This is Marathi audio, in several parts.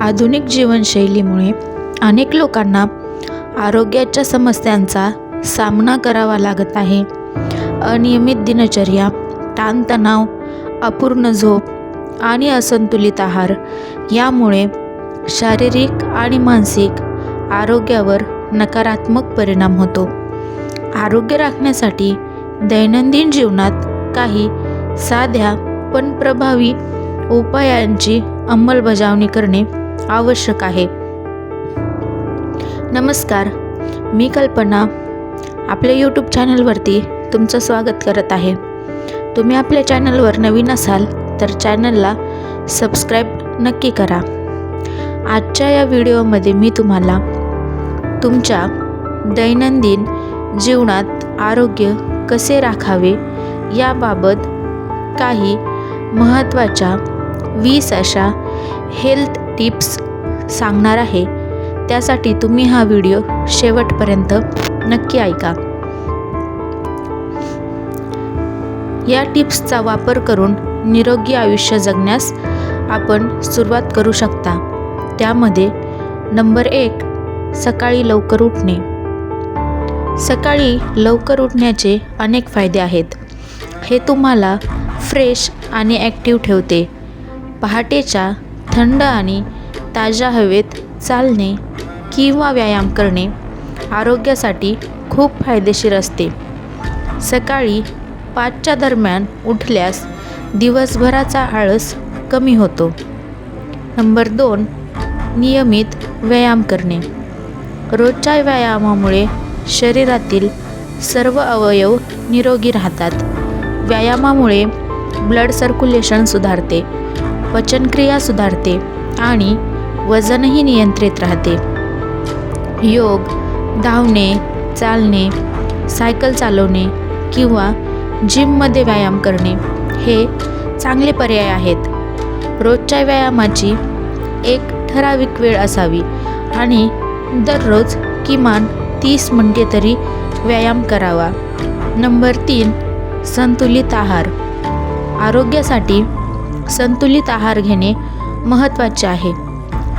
आधुनिक जीवनशैलीमुळे अनेक लोकांना आरोग्याच्या समस्यांचा सामना करावा लागत आहे. अनियमित दिनचर्या ताणतणाव अपूर्ण झोप आणि असंतुलित आहार यामुळे शारीरिक आणि मानसिक आरोग्यावर नकारात्मक परिणाम होतो. आरोग्य राखण्यासाठी दैनंदिन जीवनात काही साध्या पण प्रभावी उपायांची अंमलबजावणी करणे आवश्यक आहे. नमस्कार मी कल्पना. आपल्या यूट्यूब चॅनलवरती तुमचं स्वागत करत आहे. तुम्ही आपल्या चॅनलवर नवीन असाल तर चॅनलला सबस्क्राईब नक्की करा. आजच्या या व्हिडिओमध्ये मी तुम्हाला तुमच्या दैनंदिन जीवनात आरोग्य कसे राखावे याबाबत काही महत्त्वाच्या वीस अशा हेल्थ टिप्स सांगणार आहे. त्यासाठी तुम्ही हा व्हिडिओ शेवटपर्यंत नक्की ऐका. या टिप्सचा वापर करून निरोगी आयुष्य जगण्यास आपण सुरुवात करू शकता. त्यामध्ये नंबर एक सकाळी लवकर उठणे. सकाळी लवकर उठण्याचे अनेक फायदे आहेत. हे तुम्हाला फ्रेश आणि ॲक्टिव्ह ठेवते. पहाटेच्या थंड आणि ताज्या हवेत चालणे किंवा व्यायाम करणे आरोग्यासाठी खूप फायदेशीर असते. सकाळी पाचच्या दरम्यान उठल्यास दिवसभराचा आळस कमी होतो. नंबर दोन नियमित व्यायाम करणे. रोजच्या व्यायामामुळे शरीरातील सर्व अवयव निरोगी राहतात. व्यायामामुळे ब्लड सर्क्युलेशन सुधारते. पचनक्रिया सुधारते आणि वजनही नियंत्रित राहते. योग धावणे चालणे सायकल चालवणे किंवा जिममध्ये व्यायाम करणे हे चांगले पर्याय आहेत. रोजच्या व्यायामाची एक ठराविक वेळ असावी आणि दररोज किमान तीस मिनटे तरी व्यायाम करावा. नंबर तीन संतुलित आहार. आरोग्यासाठी संतुलित आहार घेणे महत्त्वाचे आहे.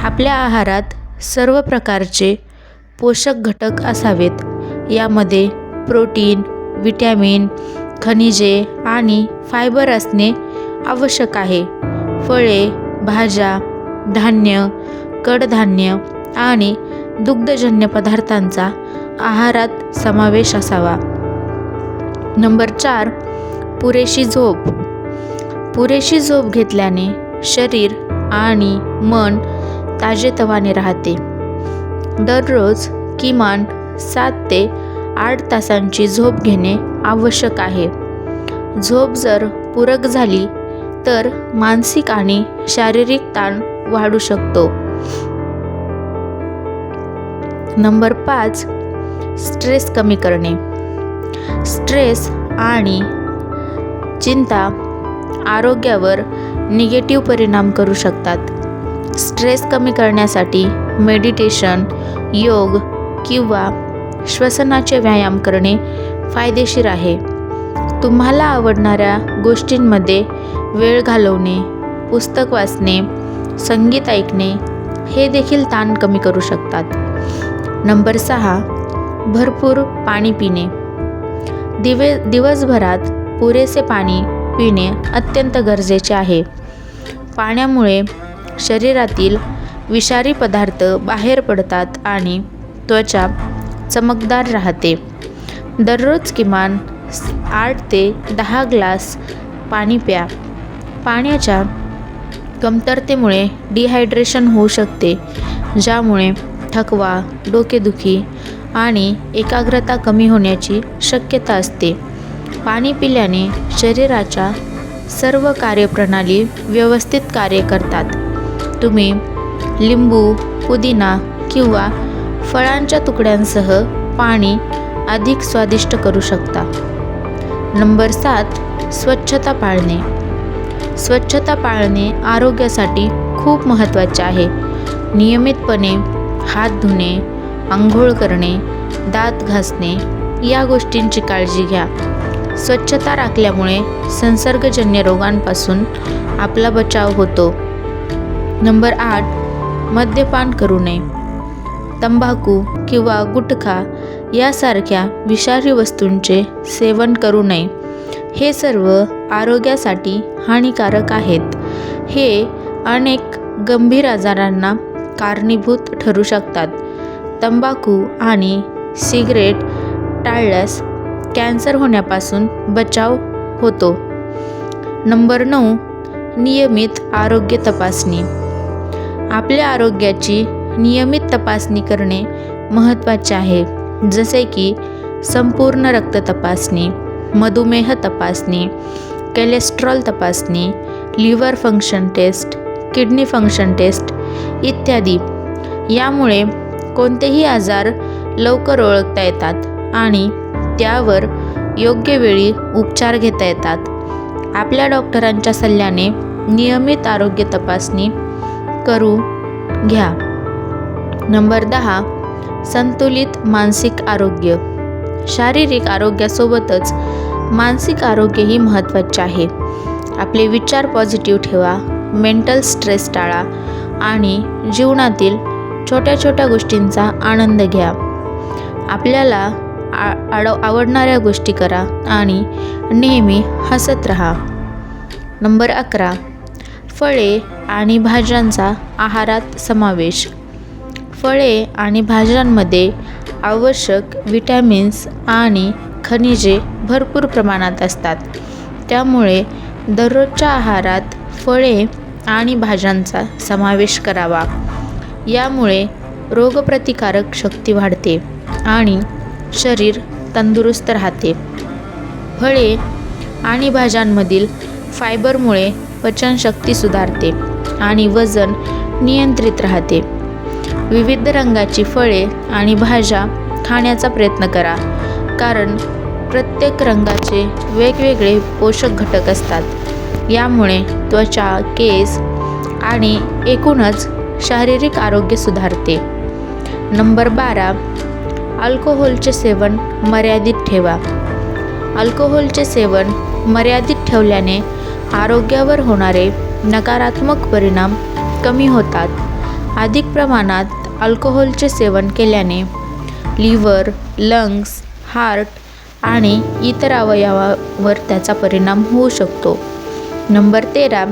आपल्या आहारात सर्व प्रकारचे पोषक घटक असावेत. यामध्ये प्रोटीन विटॅमिन खनिजे आणि फायबर असणे आवश्यक आहे. फळे भाज्या धान्य कडधान्य आणि दुग्धजन्य पदार्थांचा आहारात समावेश असावा. नंबर चार पुरेशी झोप. पुरेशी झोप घेतल्याने शरीर आणि मन ताजेतवाने राहते. दररोज किमान सात ते आठ तासांची झोप घेणे आवश्यक आहे. झोप जर पूरक झाली तर मानसिक आणि शारीरिक ताण वाढू शकतो. नंबर पाच स्ट्रेस कमी करणे. स्ट्रेस आणि चिंता आरोग्यावर निगेटिव्ह परिणाम करू शकतात. स्ट्रेस कमी करण्यासाठी मेडिटेशन योग किंवा श्वसनाचे व्यायाम करणे फायदेशीर आहे. तुम्हाला आवडणाऱ्या गोष्टींमध्ये वेळ घालवणे पुस्तक वाचणे संगीत ऐकणे हे देखील ताण कमी करू शकतात. नंबर सहा भरपूर पाणी पिणे. दिवे दिवसभरात पुरेसे पाणी पिणे अत्यंत गरजेचे आहे. पाण्यामुळे शरीरातील विषारी पदार्थ बाहेर पडतात आणि त्वचा चमकदार राहते. दररोज किमान आठ ते दहा ग्लास पाणी प्या. पाण्याच्या कमतरतेमुळे डिहायड्रेशन होऊ शकते ज्यामुळे थकवा डोकेदुखी आणि एकाग्रता कमी होण्याची शक्यता असते. पाणी पिल्याने शरीराच्या सर्व कार्यप्रणाली व्यवस्थित कार्य करतात. तुम्ही लिंबू पुदिना किंवा फळांच्या तुकड्यांसह पाणी अधिक स्वादिष्ट करू शकता. नंबर सात स्वच्छता पाळणे. स्वच्छता पाळणे आरोग्यासाठी खूप महत्त्वाचे आहे. नियमितपणे हात धुणे आंघोळ करणे दात घासणे या गोष्टींची काळजी घ्या. स्वच्छता राखल्यामुळे संसर्गजन्य रोगांपासून आपला बचाव होतो. नंबर आठ मद्यपान करू नये. तंबाखू किंवा गुटखा यासारख्या विषारी वस्तूंचे सेवन करू नये. हे सर्व आरोग्यासाठी हानिकारक आहेत. हे अनेक गंभीर आजारांना कारणीभूत ठरू शकतात. तंबाखू आणि सिगरेट टाळल्यास कॅन्सर होण्यापासून बचाव होतो. नंबर नऊ नियमित आरोग्य तपासणी. आपल्या आरोग्याची नियमित तपासणी करणे महत्त्वाचे आहे. जसे की संपूर्ण रक्त तपासणी मधुमेह तपासणी कॅलेस्ट्रॉल तपासणी liver function test kidney function test इत्यादी. यामुळे कोणतेही आजार लवकर ओळखता येतात आणि त्यावर योग्य वेळी उपचार घेता येतात. आपल्या डॉक्टरांच्या सल्ल्याने नियमित आरोग्य तपासणी करू घ्या. नंबर दहा संतुलित मानसिक आरोग्य. शारीरिक आरोग्यासोबतच मानसिक आरोग्यही महत्त्वाचे आहे. आपले विचार पॉझिटिव्ह ठेवा मेंटल स्ट्रेस टाळा आणि जीवनातील छोट्या छोट्या गोष्टींचा आनंद घ्या. आपल्याला आ आडव आवडणाऱ्या गोष्टी करा आणि नेहमी हसत राहा. नंबर अकरा. फळे आणि भाज्यांचा आहारात समावेश. फळे आणि भाज्यांमध्ये आवश्यक विटॅमिन्स आणि खनिजे भरपूर प्रमाणात असतात. त्यामुळे दररोजच्या आहारात फळे आणि भाज्यांचा समावेश करावा. यामुळे रोगप्रतिकारक शक्ती वाढते आणि शरीर तंदुरुस्त राहते. फळे आणि भाज्यांमधील फायबरमुळे पचनशक्ती सुधारते आणि वजन नियंत्रित राहते. विविध रंगाची फळे आणि भाज्या खाण्याचा प्रयत्न करा कारण प्रत्येक रंगाचे वेगवेगळे पोषक घटक असतात. यामुळे त्वचा केस आणि एकूणच शारीरिक आरोग्य सुधारते. नंबर बारा अल्कोहोलचे सेवन मर्यादित ठेवा. अल्कोहोलचे सेवन मर्यादित ठेवल्याने आरोग्यावर होणारे नकारात्मक परिणाम कमी होतात. अधिक प्रमाणात अल्कोहोलचे सेवन केल्याने लिव्हर लंग्स हार्ट आणि इतर अवयवावर त्याचा परिणाम होऊ शकतो. नंबर तेरा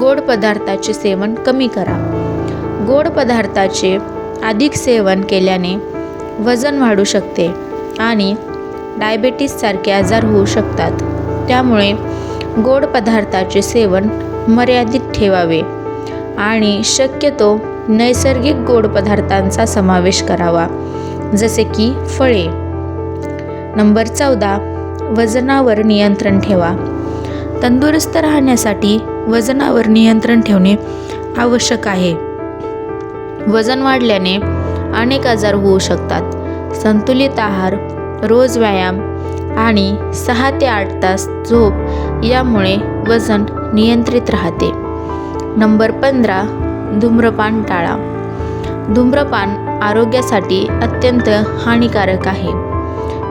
गोड पदार्थाचे सेवन कमी करा. गोड पदार्थाचे अधिक सेवन केल्याने वजन वाढू शकते आणि डायबेटीससारखे आजार होऊ शकतात. त्यामुळे गोड पदार्थाचे सेवन मर्यादित ठेवावे आणि शक्यतो नैसर्गिक गोड पदार्थांचा समावेश करावा जसे की फळे. नंबर चौदा वजनावर नियंत्रण ठेवा. तंदुरुस्त राहण्यासाठी वजनावर नियंत्रण ठेवणे आवश्यक आहे. वजन वाढल्याने अनेक आजार होऊ शकतात. संतुलित आहार रोज व्यायाम आणि सहा ते आठ तास झोप यामुळे वजन नियंत्रित राहते. नंबर पंधरा धूम्रपान टाळा. धूम्रपान आरोग्यासाठी अत्यंत हानिकारक आहे.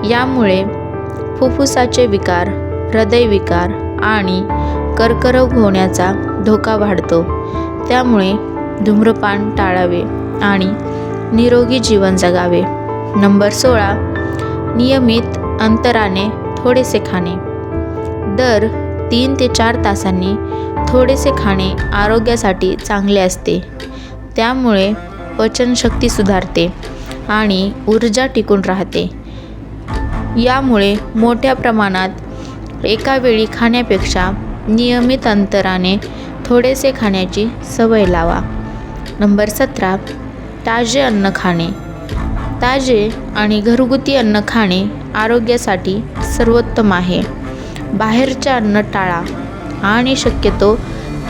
यामुळे फुफ्फुसाचे विकार हृदयविकार आणि कर्करोग होण्याचा धोका वाढतो. त्यामुळे धूम्रपान टाळावे आणि निरोगी जीवन जगावे. नंबर सोळा. नियमित अंतराने थोडेसे खाणे. दर तीन ते चार तासांनी थोडेसे खाणे आरोग्यासाठी चांगले असते. त्यामुळे पचनशक्ती सुधारते आणि ऊर्जा टिकून राहते. यामुळे मोठ्या प्रमाणात एका वेळी खाण्यापेक्षा नियमित अंतराने थोडेसे खाण्याची सवय लावा. नंबर सतरा. ताजे अन्न खाणे. ताजे आणि घरगुती अन्न खाणे आरोग्यासाठी सर्वोत्तम आहे. बाहेरचे अन्न टाळा आणि शक्यतो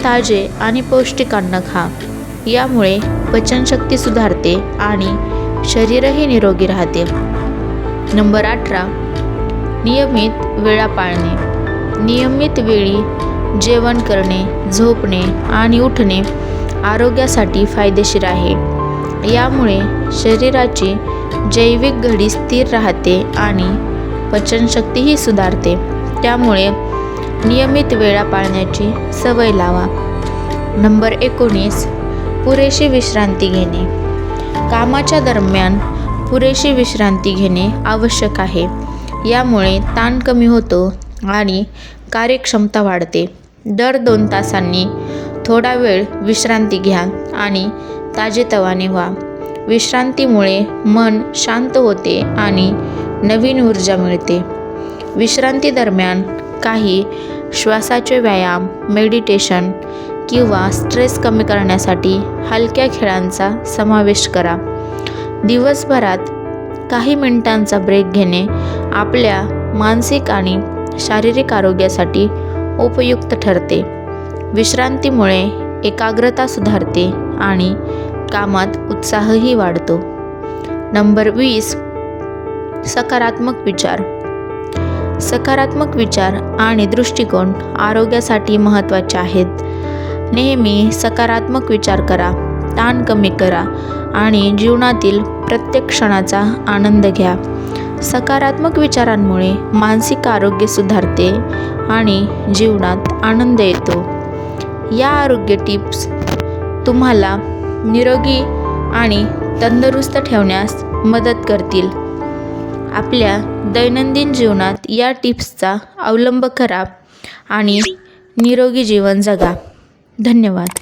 ताजे आणि पौष्टिक अन्न खा. यामुळे पचनशक्ती सुधारते आणि शरीरही निरोगी राहते. नंबर अठरा. नियमित वेळा पाळणे. नियमित वेळी जेवण करणे झोपणे आणि उठणे आरोग्यासाठी फायदेशीर आहे. यामुळे शरीराची जैविक घडी स्थिर राहते आणि पचनशक्तीही सुधारते. त्यामुळे नियमित वेळा पाळण्याची सवय लावा. नंबर एकोणीस पुरेशी विश्रांती घेणे. कामाच्या दरम्यान पुरेशी विश्रांती घेणे आवश्यक आहे. यामुळे ताण कमी होतो आणि कार्यक्षमता वाढते. दर दोन तासांनी थोडा वेळ विश्रांती घ्या आणि ताजेतवाने व्हा. विश्रांतीमुळे मन शांत होते आणि नवीन ऊर्जा मिळते. विश्रांती दरम्यान काही श्वासाचे व्यायाम मेडिटेशन किंवा स्ट्रेस कमी करण्यासाठी हलक्या खेळांचा समावेश करा. दिवसभरात काही मिनिटांचा ब्रेक घेणे आपल्या मानसिक आणि शारीरिक आरोग्यासाठी उपयुक्त ठरते. विश्रांतीमुळे एकाग्रता सुधारते आणि कामात उत्साहही वाढतो. नंबर वीस सकारात्मक विचार. सकारात्मक विचार आणि दृष्टिकोन आरोग्यासाठी महत्त्वाचे आहेत. नेहमी सकारात्मक विचार करा ताण कमी करा आणि जीवनातील प्रत्येक क्षणाचा आनंद घ्या. सकारात्मक विचारांमुळे मानसिक आरोग्य सुधारते आणि जीवनात आनंद येतो. या आरोग्य टिप्स तुम्हाला निरोगी आणि तंदुरुस्त ठेवण्यास मदत करतील. आपल्या दैनंदिन जीवनात या टिप्सचा अवलंब करा आणि निरोगी जीवन जगा. धन्यवाद.